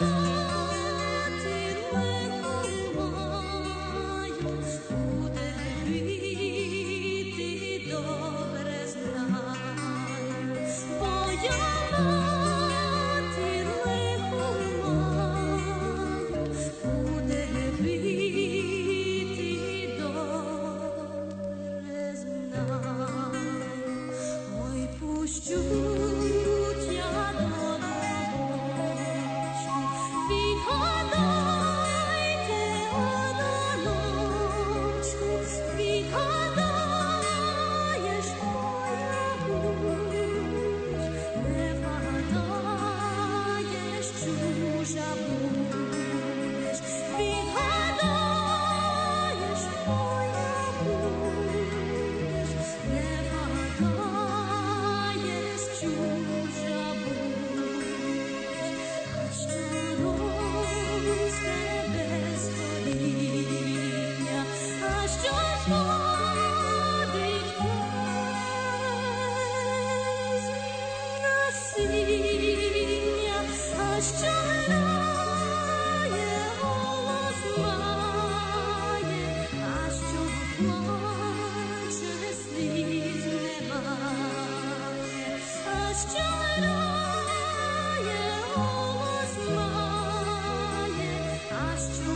Mm-hmm. Голос має, а що